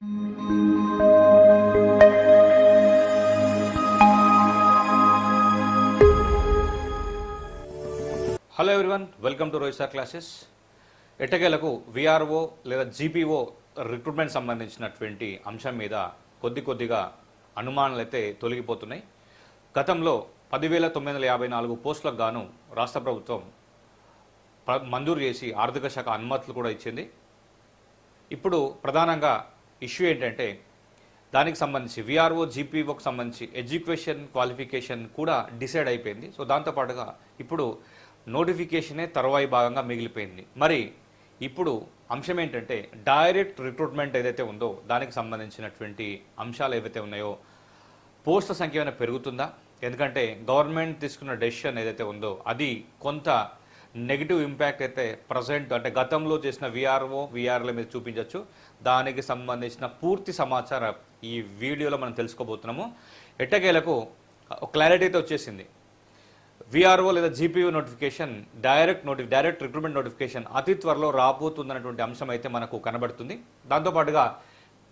Hello everyone welcome to Rohisa classes ఎట్టకేలకు VRO లేదా GPO recruitment సంబంధించినటువంటి అంశం మీద కొద్ది కొద్దిగా అనుమానాలు అయితే తొలగిపోతున్నాయి. గతంలో పదివేల తొమ్మిది వందల యాభై నాలుగు పోస్టులకు గాను రాష్ట్ర ప్రభుత్వం మంజూరు చేసి ఆర్థిక శాఖ అనుమతులు కూడా ఇచ్చింది. ఇప్పుడు ప్రధానంగా ఇష్యూ ఏంటంటే దానికి సంబంధించి విఆర్ఓ జీపీఓకి సంబంధించి ఎడ్యుకేషన్ క్వాలిఫికేషన్ కూడా డిసైడ్ అయిపోయింది. సో దాంతోపాటుగా ఇప్పుడు నోటిఫికేషనే తర్వాయి భాగంగా మిగిలిపోయింది. మరి ఇప్పుడు అంశం ఏంటంటే డైరెక్ట్ రిక్రూట్మెంట్ ఏదైతే ఉందో దానికి సంబంధించినటువంటి అంశాలు ఏవైతే ఉన్నాయో పోస్టుల సంఖ్య ఏమైనా పెరుగుతుందా? ఎందుకంటే గవర్నమెంట్ తీసుకున్న డెసిషన్ ఏదైతే ఉందో అది కొంత నెగిటివ్ ఇంపాక్ట్ అయితే ప్రజెంట్ అంటే గతంలో చేసిన విఆర్ఓ విఆర్ల మీద చూపించవచ్చు దానికి సంబంధించిన పూర్తి సమాచారం ఈ వీడియోలో మనం తెలుసుకోబోతున్నాము. ఎట్టకేలకు క్లారిటీ అయితే వచ్చేసింది. విఆర్ఓ లేదా జీపీఓ నోటిఫికేషన్ డైరెక్ట్ నోటి డైరెక్ట్ రిక్రూట్మెంట్ నోటిఫికేషన్ అతి త్వరలో రాబోతుందన్నటువంటి అంశం అయితే మనకు కనబడుతుంది. దాంతోపాటుగా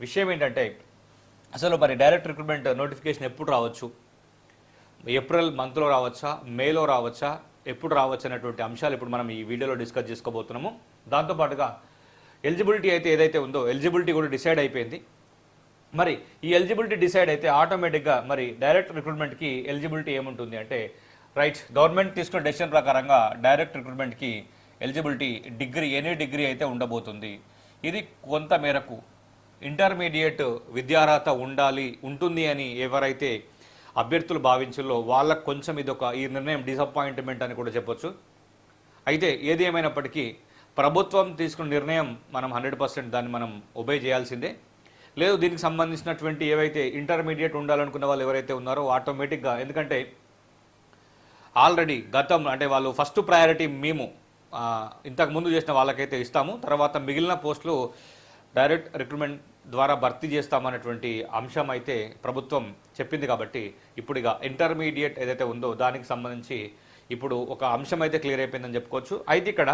విషయం ఏంటంటే అసలు మరి డైరెక్ట్ రిక్రూట్మెంట్ నోటిఫికేషన్ ఎప్పుడు రావచ్చు? ఏప్రిల్ మంత్లో రావచ్చా? మేలో రావచ్చా? ఎప్పుడు రావచ్చు అనేటువంటి అంశాలు ఇప్పుడు మనం ఈ వీడియోలో డిస్కస్ చేసుకోబోతున్నాము. దాంతోపాటుగా ఎలిజిబిలిటీ అయితే ఏదైతే ఉందో ఎలిజిబిలిటీ కూడా డిసైడ్ అయిపోయింది. మరి ఈ ఎలిజిబిలిటీ డిసైడ్ అయితే ఆటోమేటిక్గా మరి డైరెక్ట్ రిక్రూట్మెంట్కి ఎలిజిబిలిటీ ఏముంటుంది అంటే రైట్ గవర్నమెంట్ తీసుకున్న డెసిషన్ ప్రకారంగా డైరెక్ట్ రిక్రూట్మెంట్కి ఎలిజిబిలిటీ డిగ్రీ ఎనీ డిగ్రీ అయితే ఉండబోతుంది. ఇది కొంత మేరకు ఇంటర్మీడియట్ విద్యార్హత ఉండాలి ఉంటుంది అని ఎవరైతే అభ్యర్థులు భావించాలో వాళ్ళకు కొంచెం ఇది ఒక ఈ నిర్ణయం డిసప్పాయింట్మెంట్ అని కూడా చెప్పొచ్చు. అయితే ఏది ఏమైనప్పటికీ ప్రభుత్వం తీసుకున్న నిర్ణయం మనం హండ్రెడ్ పర్సెంట్ దాన్ని మనం ఒబే చేయాల్సిందే. లేదు దీనికి సంబంధించినటువంటి ఏవైతే ఇంటర్మీడియట్ ఉండాలనుకున్న వాళ్ళు ఎవరైతే ఉన్నారో ఆటోమేటిక్గా ఎందుకంటే ఆల్రెడీ గతం అంటే వాళ్ళు ఫస్ట్ ప్రయారిటీ మేము ఇంతకు ముందు చేసిన వాళ్ళకైతే ఇస్తాము. తర్వాత మిగిలిన పోస్టులు డైరెక్ట్ రిక్రూట్మెంట్ ద్వారా భర్తీ చేస్తామనేటువంటి అంశం అయితే ప్రభుత్వం చెప్పింది కాబట్టి ఇప్పుడు ఇక ఇంటర్మీడియట్ ఏదైతే ఉందో దానికి సంబంధించి ఇప్పుడు ఒక అంశం అయితే క్లియర్ అయిపోయిందని చెప్పుకోవచ్చు. అయితే ఇక్కడ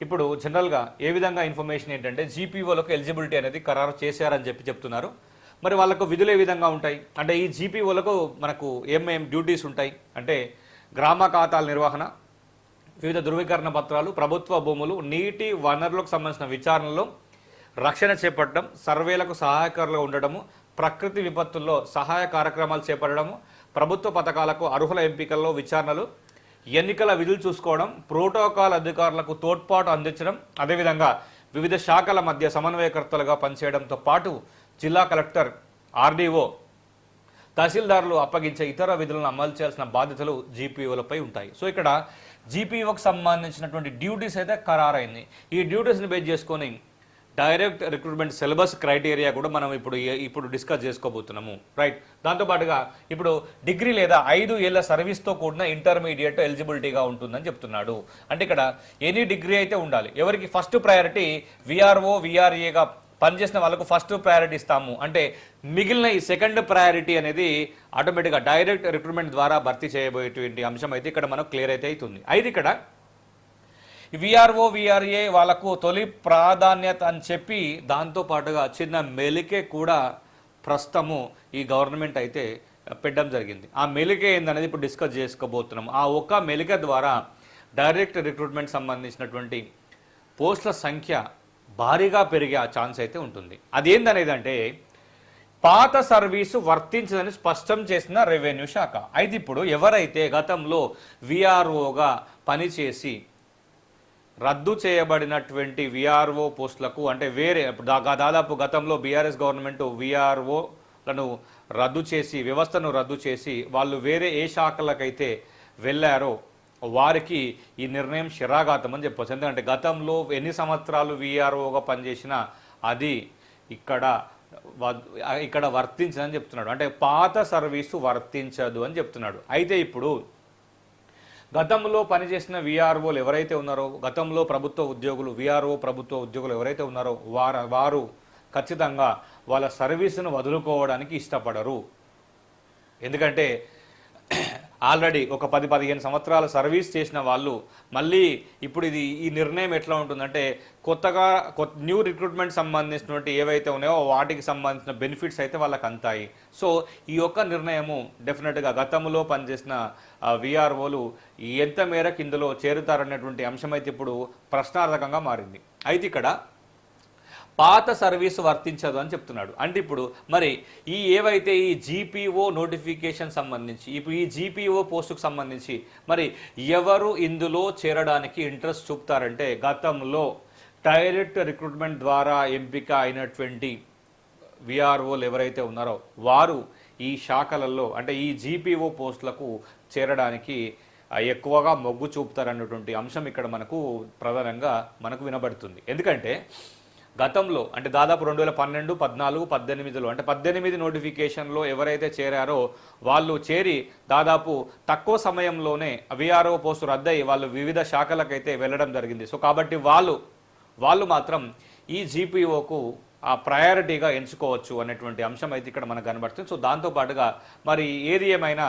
ఇప్పుడు జనరల్గా ఏ విధంగా ఇన్ఫర్మేషన్ ఏంటంటే జీపీఓలకు ఎలిజిబిలిటీ అనేది ఖరారు చేశారని చెప్పి చెప్తున్నారు. మరి వాళ్ళకు విధులు ఏ విధంగా ఉంటాయి? అంటే ఈ జీపీఓలకు మనకు ఏమేం డ్యూటీస్ ఉంటాయి? అంటే గ్రామ ఖాతాల నిర్వహణ వివిధ ధృవీకరణ పత్రాలు ప్రభుత్వ భూములు నీటి వనరులకు సంబంధించిన విచారణలో రక్షణ చేపట్టడం సర్వేలకు సహాయకారులుగా ఉండడము ప్రకృతి విపత్తుల్లో సహాయ కార్యక్రమాలు చేపట్టడము ప్రభుత్వ పథకాలకు అర్హుల ఎంపికల్లో విచారణలు ఎన్నికల విధులు చూసుకోవడం ప్రోటోకాల్ అధికారులకు తోడ్పాటు అందించడం అదేవిధంగా వివిధ శాఖల మధ్య సమన్వయకర్తలుగా పనిచేయడంతో పాటు జిల్లా కలెక్టర్ ఆర్డీఓ తహసీల్దారులు అప్పగించే ఇతర విధులను అమలు చేయాల్సిన బాధ్యతలు జీపీఓలపై ఉంటాయి. సో ఇక్కడ జీపీఓకి సంబంధించినటువంటి డ్యూటీస్ అయితే ఖరారైంది. ఈ డ్యూటీస్ని బేస్ చేసుకొని డైరెక్ట్ రిక్రూట్మెంట్ సిలబస్ క్రైటీరియా కూడా మనం ఇప్పుడు ఇప్పుడు డిస్కస్ చేసుకోబోతున్నాము. రైట్. దాంతోపాటుగా ఇప్పుడు డిగ్రీ లేదా ఐదు ఏళ్ళ సర్వీస్తో కూడిన ఇంటర్మీడియట్ ఎలిజిబిలిటీగా ఉంటుందని చెప్తున్నాడు. అంటే ఇక్కడ ఎనీ డిగ్రీ అయితే ఉండాలి. ఎవరికి ఫస్ట్ ప్రయారిటీ విఆర్ఓ విఆర్ఏగా పనిచేసిన వాళ్ళకు ఫస్ట్ ప్రయారిటీ ఇస్తాము. అంటే మిగిలిన ఈ సెకండ్ ప్రయారిటీ అనేది ఆటోమేటిక్గా డైరెక్ట్ రిక్రూట్మెంట్ ద్వారా భర్తీ చేయబోయేటువంటి అంశం అయితే ఇక్కడ మనకు క్లియర్ అయితే అవుతుంది. అయితే ఇక్కడ విఆర్ఓ విఆర్ఏ వాళ్ళకు తొలి ప్రాధాన్యత అని చెప్పి దాంతో పాటుగా చిన్న మెలికే కూడా ప్రస్తుతము ఈ గవర్నమెంట్ అయితే పెట్టడం జరిగింది. ఆ మెలికే ఏందనేది ఇప్పుడు డిస్కస్ చేసుకోబోతున్నాం. ఆ ఒక్క మెలిక ద్వారా డైరెక్ట్ రిక్రూట్మెంట్ సంబంధించినటువంటి పోస్టుల సంఖ్య భారీగా పెరిగే ఆ ఛాన్స్ అయితే ఉంటుంది. అదేందనేది అంటే పాత సర్వీసు వర్తించదని స్పష్టం చేసిన రెవెన్యూ శాఖ. అయితే ఇప్పుడు ఎవరైతే గతంలో విఆర్ఓగా పనిచేసి రద్దు చేయబడినటువంటి విఆర్ఓ పోస్టులకు అంటే వేరే దాదాపు గతంలో బీఆర్ఎస్ గవర్నమెంట్ విఆర్ఓలను రద్దు చేసి వ్యవస్థను రద్దు చేసి వాళ్ళు వేరే ఏ శాఖలకైతే వెళ్ళారో వారికి ఈ నిర్ణయం శిరాఘాతం అని చెప్పొచ్చు. ఎందుకంటే గతంలో ఎన్ని సంవత్సరాలు విఆర్ఓగా పనిచేసినా అది ఇక్కడ ఇక్కడ వర్తించదని చెప్తున్నాడు. అంటే పాత సర్వీసు వర్తించదు అని చెప్తున్నాడు. అయితే ఇప్పుడు గతంలో పనిచేసిన విఆర్ఓలు ఎవరైతే ఉన్నారో గతంలో ప్రభుత్వ ఉద్యోగులు విఆర్ఓ ప్రభుత్వ ఉద్యోగులు ఎవరైతే ఉన్నారో వారు వారు ఖచ్చితంగా వాళ్ళ సర్వీసును వదులుకోవడానికి ఇష్టపడరు. ఎందుకంటే ఆల్రెడీ ఒక పది పదిహేను సంవత్సరాల సర్వీస్ చేసిన వాళ్ళు మళ్ళీ ఇప్పుడు ఇది ఈ నిర్ణయం ఎట్లా ఉంటుందంటే కొత్తగా కొత్త న్యూ రిక్రూట్మెంట్ సంబంధించినటువంటి ఏవైతే ఉన్నాయో వాటికి సంబంధించిన బెనిఫిట్స్ అయితే వాళ్ళకి అంతాయి. సో ఈ యొక్క నిర్ణయము డెఫినెట్గా గతంలో పనిచేసిన విఆర్ఓలు ఎంత మేరకు ఇందులో చేరుతారనేటువంటి అంశం అయితే ఇప్పుడు ప్రశ్నార్థకంగా మారింది. అయితే ఇక్కడ పాత సర్వీస్ వర్తించదు అని చెప్తున్నాడు. అంటే ఇప్పుడు మరి ఈ ఏవైతే ఈ జీపీఓ నోటిఫికేషన్ సంబంధించి ఇప్పుడు ఈ జీపీఓ పోస్టుకు సంబంధించి మరి ఎవరు ఇందులో చేరడానికి ఇంట్రెస్ట్ చూపుతారంటే గతంలో డైరెక్ట్ రిక్రూట్మెంట్ ద్వారా ఎంపిక అయినటువంటి విఆర్ఓలు ఎవరైతే ఉన్నారో వారు ఈ శాఖలలో అంటే ఈ జీపీఓ పోస్టులకు చేరడానికి ఎక్కువగా మొగ్గు చూపుతారన్నటువంటి అంశం ఇక్కడ మనకు ప్రధానంగా మనకు వినబడుతుంది. ఎందుకంటే గతంలో అంటే దాదాపు రెండు వేల పన్నెండు పద్నాలుగు పద్దెనిమిదిలో అంటే పద్దెనిమిది నోటిఫికేషన్లో ఎవరైతే చేరారో వాళ్ళు చేరి దాదాపు తక్కువ సమయంలోనే విఆర్ఓ పోస్టు రద్దయి వాళ్ళు వివిధ శాఖలకైతే వెళ్ళడం జరిగింది. సో కాబట్టి వాళ్ళు వాళ్ళు మాత్రం ఈ జీపీఓకు ఆ ప్రయారిటీగా ఎంచుకోవచ్చు అనేటువంటి అంశం అయితే ఇక్కడ మనకు కనబడుతుంది. సో దాంతో పాటుగా మరి ఏది ఏమైనా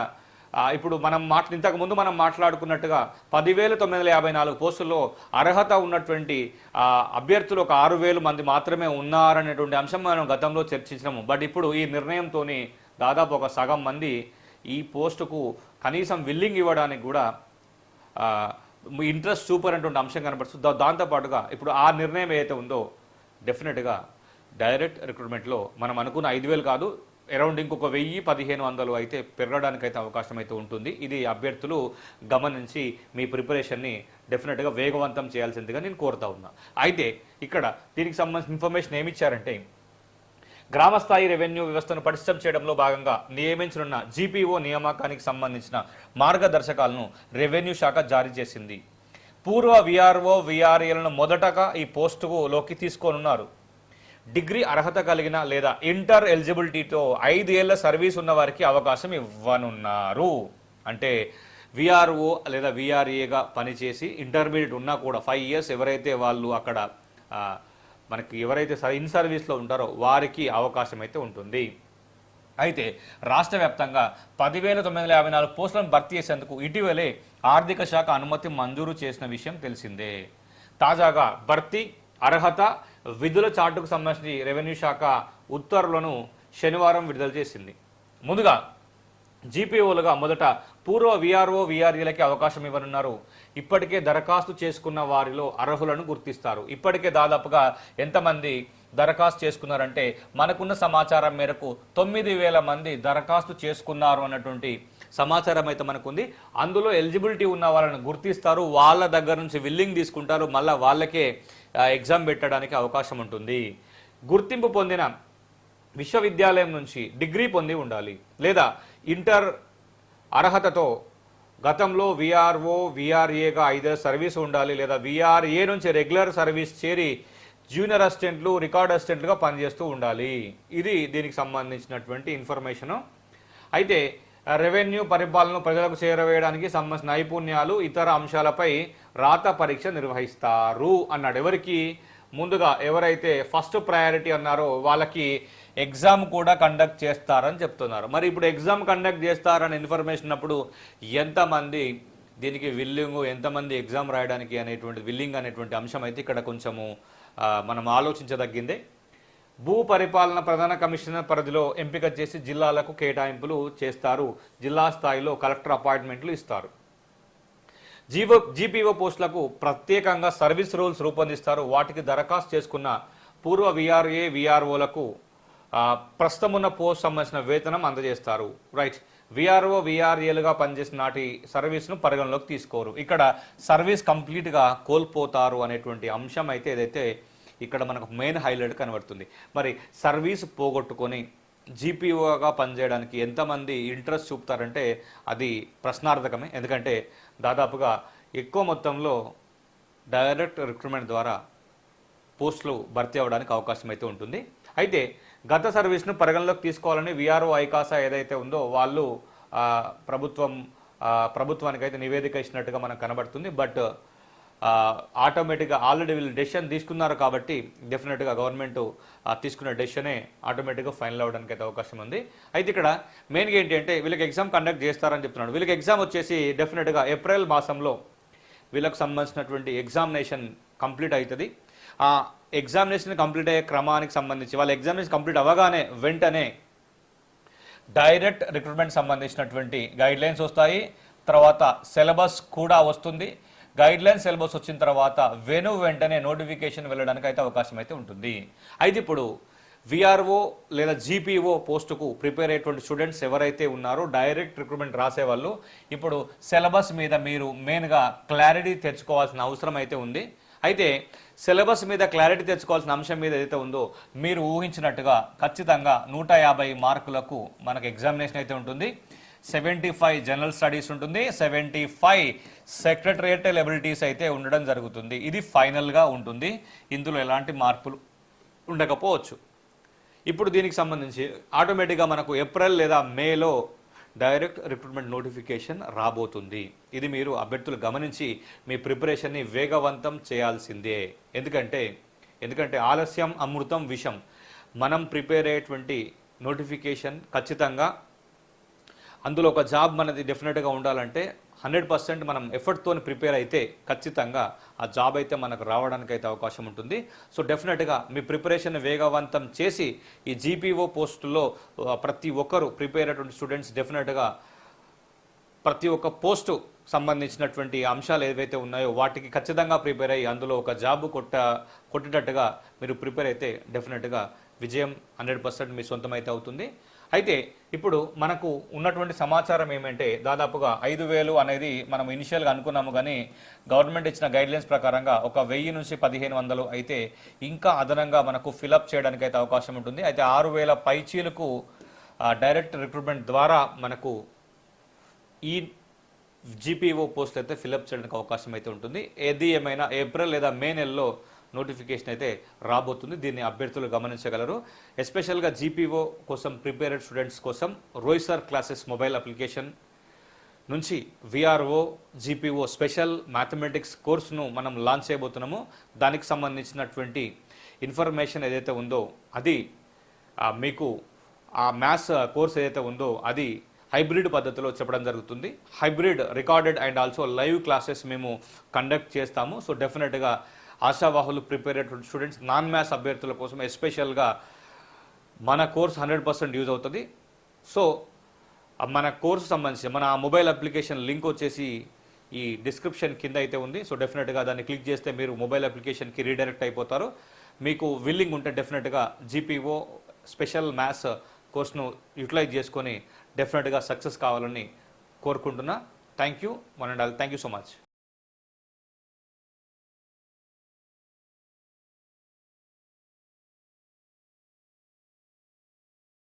ఇప్పుడు మనం మాట ఇంతకు ముందు మనం మాట్లాడుకున్నట్టుగా పదివేల తొమ్మిది వందల యాభై నాలుగు పోస్టుల్లో అర్హత ఉన్నటువంటి అభ్యర్థులు ఒక ఆరు వేలు మంది మాత్రమే ఉన్నారనేటువంటి అంశం మనం గతంలో చర్చించినాము. బట్ ఇప్పుడు ఈ నిర్ణయంతో దాదాపు ఒక సగం మంది ఈ పోస్టుకు కనీసం విల్లింగ్ ఇవ్వడానికి కూడా ఇంట్రెస్ట్ సూపర్ అనేటువంటి అంశం కనబడుతుంది. దాంతోపాటుగా ఇప్పుడు ఆ నిర్ణయం ఏదైతే ఉందో డెఫినెట్గా డైరెక్ట్ రిక్రూట్మెంట్లో మనం అనుకున్న ఐదు వేలు కాదు అరౌండ్ ఇంకొక వెయ్యి పదిహేను వందలు అయితే పెరగడానికి అయితే అవకాశం అయితే ఉంటుంది. ఇది అభ్యర్థులు గమనించి మీ ప్రిపరేషన్ని డెఫినెట్గా వేగవంతం చేయాల్సిందిగా నేను కోరుతా ఉన్నా. అయితే ఇక్కడ దీనికి సంబంధించిన ఇన్ఫర్మేషన్ ఏమిచ్చారంటే గ్రామస్థాయి రెవెన్యూ వ్యవస్థను పటిష్టం చేయడంలో భాగంగా నియమించనున్న జీపీఓ నియామకానికి సంబంధించిన మార్గదర్శకాలను రెవెన్యూ శాఖ జారీ చేసింది. పూర్వ విఆర్ఓ విఆర్ఏలను మొదటగా ఈ పోస్టులోకి తీసుకోనున్నారు. డిగ్రీ అర్హత కలిగిన లేదా ఇంటర్ ఎలిజిబిలిటీతో ఐదేళ్ళ సర్వీస్ ఉన్న వారికి అవకాశం ఇవ్వనున్నారు. అంటే విఆర్ఓ లేదా విఆర్ఏగా పనిచేసి ఇంటర్మీడియట్ ఉన్నా కూడా ఫైవ్ ఇయర్స్ ఎవరైతే వాళ్ళు అక్కడ మనకి ఎవరైతే స- ఇన్ సర్వీస్లో ఉంటారో వారికి అవకాశం అయితే ఉంటుంది. అయితే రాష్ట్ర వ్యాప్తంగా పదివేల తొమ్మిది వందల యాభై నాలుగు పోస్టులను భర్తీ చేసేందుకు ఇటీవలే ఆర్థిక శాఖ అనుమతి మంజూరు చేసిన విషయం తెలిసిందే. తాజాగా భర్తీ అర్హత విధుల చార్టుకు సంబంధించి రెవెన్యూ శాఖ ఉత్తర్వులను శనివారం విడుదల చేసింది. ముందుగా జీపీఓలుగా మొదట పూర్వ విఆర్ఓ విఆర్ఈలకి అవకాశం ఇవ్వనున్నారు. ఇప్పటికే దరఖాస్తు చేసుకున్న వారిలో అర్హులను గుర్తిస్తారు. ఇప్పటికే దాదాపుగా ఎంతమంది దరఖాస్తు చేసుకున్నారంటే మనకున్న సమాచారం మేరకు తొమ్మిది వేల మంది దరఖాస్తు చేసుకున్నారు అన్నటువంటి సమాచారం అయితే మనకుంది. అందులో ఎలిజిబిలిటీ ఉన్న వాళ్ళని గుర్తిస్తారు. వాళ్ళ దగ్గర నుంచి విల్లింగ్ తీసుకుంటారు. మళ్ళీ వాళ్ళకే ఎగ్జామ్ పెట్టడానికి అవకాశం ఉంటుంది. గుర్తింపు పొందిన విశ్వవిద్యాలయం నుంచి డిగ్రీ పొంది ఉండాలి. లేదా ఇంటర్ అర్హతతో గతంలో విఆర్ఓ విఆర్ఏగా ఐదేళ్ళ సర్వీస్ ఉండాలి. లేదా విఆర్ఏ నుంచి రెగ్యులర్ సర్వీస్ చేరి జూనియర్ అసిస్టెంట్లు రికార్డ్ అసిస్టెంట్లుగా పనిచేస్తూ ఉండాలి. ఇది దీనికి సంబంధించినటువంటి ఇన్ఫర్మేషను. అయితే రెవెన్యూ పరిపాలన ప్రజలకు చేరవేయడానికి సంబంధించిన నైపుణ్యాలు ఇతర అంశాలపై రాత పరీక్ష నిర్వహిస్తారు అన్నాడు. ఎవరికి? ముందుగా ఎవరైతే ఫస్ట్ ప్రయారిటీ అన్నారో వాళ్ళకి ఎగ్జామ్ కూడా కండక్ట్ చేస్తారని చెప్తున్నారు. మరి ఇప్పుడు ఎగ్జామ్ కండక్ట్ చేస్తారని ఇన్ఫర్మేషన్ అప్పుడు ఎంతమంది దీనికి విల్లింగ్ ఎంతమంది ఎగ్జామ్ రాయడానికి అనేటువంటి విల్లింగ్ అనేటువంటి అంశం అయితే ఇక్కడ కొంచెము మనం ఆలోచించదగ్గిందే. భూ పరిపాలన ప్రధాన కమిషనర్ పరిధిలో ఎంపిక చేసి జిల్లాలకు కేటాయింపులు చేస్తారు. జిల్లా స్థాయిలో కలెక్టర్ అపాయింట్మెంట్లు ఇస్తారు. జీవో జీపీఓ పోస్టులకు ప్రత్యేకంగా సర్వీస్ రూల్స్ రూపొందిస్తారు. వాటికి దరఖాస్తు చేసుకున్న పూర్వ విఆర్ఏ విఆర్ఓలకు ప్రస్తుతం ఉన్న పోస్ట్ సంబంధించిన వేతనం అందజేస్తారు. రైట్. విఆర్ఓ విఆర్ఏలుగా పనిచేసిన నాటి సర్వీస్ను పరిగణలోకి తీసుకోరు. ఇక్కడ సర్వీస్ కంప్లీట్గా కోల్పోతారు అనేటువంటి అంశం అయితే ఏదైతే ఇక్కడ మనకు మెయిన్ హైలైట్ కనబడుతుంది. మరి సర్వీస్ పోగొట్టుకొని జీపీఓగా పనిచేయడానికి ఎంతమంది ఇంట్రెస్ట్ చూపుతారంటే అది ప్రశ్నార్థకమే. ఎందుకంటే దాదాపుగా ఎక్కువ మొత్తంలో డైరెక్ట్ రిక్రూట్మెంట్ ద్వారా పోస్టులు భర్తీ అవ్వడానికి అవకాశం అయితే ఉంటుంది. అయితే గత సర్వీస్ను పరిగణలోకి తీసుకోవాలని విఆర్ఓ ఐకాసా ఏదైతే ఉందో వాళ్ళు ప్రభుత్వం ప్రభుత్వానికి అయితే నివేదిక ఇచ్చినట్టుగా మనకు కనబడుతుంది. బట్ ఆటోమేటిక్గా ఆల్రెడీ వీళ్ళు డెసిషన్ తీసుకున్నారు కాబట్టి డెఫినెట్గా గవర్నమెంట్ తీసుకున్న డెసిషనే ఆటోమేటిక్గా ఫైనల్ అవ్వడానికి అయితే అవకాశం ఉంది. అయితే ఇక్కడ మెయిన్గా ఏంటి అంటే వీళ్ళకి ఎగ్జామ్ కండక్ట్ చేస్తారని చెప్తున్నాడు. వీళ్ళకి ఎగ్జామ్ వచ్చేసి డెఫినెట్గా ఏప్రిల్ మాసంలో వీళ్ళకి సంబంధించినటువంటి ఎగ్జామినేషన్ కంప్లీట్ అవుతుంది. ఆ ఎగ్జామినేషన్ కంప్లీట్ అయ్యే క్రమానికి సంబంధించి వాళ్ళ ఎగ్జామినేషన్ కంప్లీట్ అవ్వగానే వెంటనే డైరెక్ట్ రిక్రూట్మెంట్ సంబంధించినటువంటి గైడ్ లైన్స్ వస్తాయి. తర్వాత సిలబస్ కూడా వస్తుంది. గైడ్ లైన్ సిలబస్ వచ్చిన తర్వాత వెను వెంటనే నోటిఫికేషన్ వెళ్ళడానికి అయితే అవకాశం అయితే ఉంటుంది. అయితే ఇప్పుడు విఆర్ఓ లేదా జీపీఓ పోస్టుకు ప్రిపేర్ అయ్యేటువంటి స్టూడెంట్స్ ఎవరైతే ఉన్నారో డైరెక్ట్ రిక్రూట్మెంట్ రాసేవాళ్ళు ఇప్పుడు సిలబస్ మీద మీరు మెయిన్గా క్లారిటీ తెచ్చుకోవాల్సిన అవసరం అయితే ఉంది. అయితే సిలబస్ మీద క్లారిటీ తెచ్చుకోవాల్సిన అంశం మీద ఏదైతే ఉందో మీరు ఊహించినట్టుగా ఖచ్చితంగా నూట యాభై మార్కులకు మనకు ఎగ్జామినేషన్ అయితే ఉంటుంది. సెవెంటీ ఫైవ్ జనరల్ స్టడీస్ ఉంటుంది. సెవెంటీ ఫైవ్ సెక్రటరియటల్ ఎబిలిటీస్ అయితే ఉండడం జరుగుతుంది. ఇది ఫైనల్గా ఉంటుంది. ఇందులో ఎలాంటి మార్పులు ఉండకపోవచ్చు. ఇప్పుడు దీనికి సంబంధించి ఆటోమేటిక్గా మనకు ఏప్రిల్ లేదా మేలో డైరెక్ట్ రిక్రూట్మెంట్ నోటిఫికేషన్ రాబోతుంది. ఇది మీరు అభ్యర్థులు గమనించి మీ ప్రిపరేషన్ని వేగవంతం చేయాల్సిందే. ఎందుకంటే ఎందుకంటే ఆలస్యం అమృతం విషం మనం ప్రిపేర్ అయ్యేటువంటి నోటిఫికేషన్ ఖచ్చితంగా అందులో ఒక జాబ్ మనది డెఫినెట్గా ఉండాలంటే హండ్రెడ్ పర్సెంట్ మనం ఎఫర్ట్తో ప్రిపేర్ అయితే ఖచ్చితంగా ఆ జాబ్ అయితే మనకు రావడానికి అయితే అవకాశం ఉంటుంది. సో డెఫినెట్గా మీ ప్రిపరేషన్ వేగవంతం చేసి ఈ జీపీఓ పోస్టులో ప్రతి ఒక్కరు ప్రిపేర్ అయినటువంటి స్టూడెంట్స్ డెఫినెట్గా ప్రతి ఒక్క పోస్టు సంబంధించినటువంటి అంశాలు ఏవైతే ఉన్నాయో వాటికి ఖచ్చితంగా ప్రిపేర్ అయ్యి అందులో ఒక జాబ్ కొట్ట కొట్టేటట్టుగా మీరు ప్రిపేర్ అయితే డెఫినెట్గా విజయం హండ్రెడ్ పర్సెంట్ మీ సొంతమైతే అవుతుంది. అయితే ఇప్పుడు మనకు ఉన్నటువంటి సమాచారం ఏమంటే దాదాపుగా ఐదు వేలు అనేది మనం ఇనిషియల్గా అనుకున్నాము కానీ గవర్నమెంట్ ఇచ్చిన గైడ్లైన్స్ ప్రకారంగా ఒక వెయ్యి నుంచి పదిహేను వందలు అయితే ఇంకా అదనంగా మనకు ఫిలప్ చేయడానికి అయితే అవకాశం ఉంటుంది. అయితే ఆరు వేల పైచీలకు డైరెక్ట్ రిక్రూట్మెంట్ ద్వారా మనకు ఈ జీపీఓ పోస్ట్ అయితే ఫిలప్ చేయడానికి అవకాశం అయితే ఉంటుంది. ఏది ఏమైనా ఏప్రిల్ లేదా మే నెలలో నోటిఫికేషన్ అయితే రాబోతుంది. దీన్ని అభ్యర్థులు గమనించగలరు. ఎస్పెషల్గా జీపీఓ కోసం ప్రిపేర్డ్ స్టూడెంట్స్ కోసం రోయిసర్ క్లాసెస్ మొబైల్ అప్లికేషన్ నుంచి విఆర్ఓ జీపీఓ స్పెషల్ మ్యాథమెటిక్స్ కోర్సును మనం లాంచ్ చేయబోతున్నాము. దానికి సంబంధించినటువంటి ఇన్ఫర్మేషన్ ఏదైతే ఉందో అది మీకు ఆ మ్యాథ్స్ కోర్స్ ఏదైతే ఉందో అది హైబ్రిడ్ పద్ధతిలో చెప్పడం జరుగుతుంది. Hybrid recorded and also live classes మేము కండక్ట్ చేస్తాము. సో డెఫినెట్గా ఆశావాహులు ప్రిపేర్ అయ్యేటువంటి స్టూడెంట్స్ నాన్ మ్యాథ్స్ అభ్యర్థుల కోసం ఎస్పెషల్గా మన కోర్స్ హండ్రెడ్ పర్సెంట్ యూజ్ అవుతుంది. సో మన కోర్సు సంబంధించి మన మొబైల్ అప్లికేషన్ లింక్ వచ్చేసి ఈ డిస్క్రిప్షన్ కింద అయితే ఉంది. సో డెఫినెట్గా దాన్ని క్లిక్ చేస్తే మీరు మొబైల్ అప్లికేషన్కి రీడైరెక్ట్ అయిపోతారు. మీకు విల్లింగ్ ఉంటే డెఫినెట్గా జీపీఓ స్పెషల్ మ్యాథ్స్ కోర్స్ను యూటిలైజ్ చేసుకొని డెఫినెట్గా సక్సెస్ కావాలని కోరుకుంటున్నా. Thank you one and all. Thank you so much.